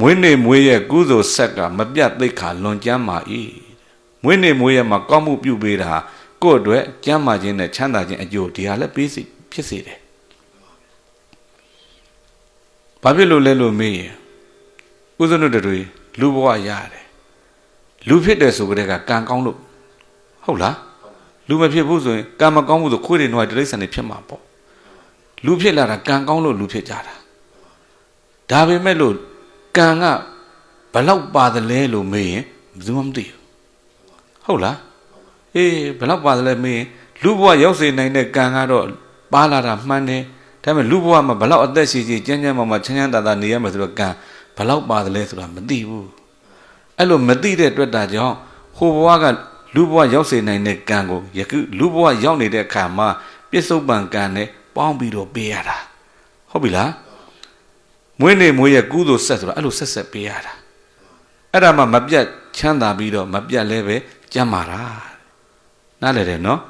မွေးနေ့မွေးရဲ့ကုသိုလ်ဆက်ကမပြတ်သိက္ခာလွန်ကျမ်းမာ၏မွေးနေ့မွေးရဲ့မှာကောင်းမှုပြုပေးတာဟာကိုယ့်အတွက်ကျမ်းမာခြင်းနဲ့ချမ်းသာခြင်းအကျိုးဒီဟာလည်းပေးစီဖြစ်စေတယ်ဘာဖြစ်လို့လဲလို့မေးရင်ဥစ္စနုတတွေလူဘဝရတယ်လူဖြစ်တယ်ဆိုကြတဲ့ကကံကောင်းလို့ဟုတ်လားလူမဖြစ်ဘူးဆိုရင်ကံမကောင်းဘူးဆိုခွေးတွေနှွားတိရစ္ဆာန်တွေဖြစ်မှာပေါ့လူဖြစ်လာတာကံကောင်းလို့လူဖြစ်ကြတာဒါပေမဲ့လို့ ကံကဘလောက်ပါတယ်လဲလို့မေးရင်ဘယ်သူမှမသိဘူးဟုတ်လားအေးဘလောက်ပါတယ်လဲမေးရင်လူဘဝရောက်စေနိုင်တဲ့ကံကတော့ပါလာတာမှန်တယ်ဒါပေမဲ့လူဘဝမှာဘလောက်အသက်ရှိရှိကျန်းကျန်းမာမာချမ်းချမ်းသာသာနေရမယ်ဆိုတော့ကံဘလောက်ပါတယ်လဲဆိုတာမသိဘူးအဲ့လိုမသိတဲ့အတွက်တာကြောင့်ဟိုဘဝကလူဘဝရောက်စေနိုင်တဲ့ကံကိုယခုလူဘဝရောက်နေတဲ့အခါမှာပြစ္ဆုတ်ပံကံနဲ့ပေါင်းပြီးတော့ပေးရတာဟုတ်ပြီလား မွေးနေမွေးရဲ့ကုသိုလ်ဆက်ဆိုတာအဲ့လိုဆက်ဆက်ပေးရတာအဲ့ဒါမှမပြတ်ချမ်းသာပြီးတော့မပြတ်လဲပဲကြမ်းမာတာနားလည်တယ်နော်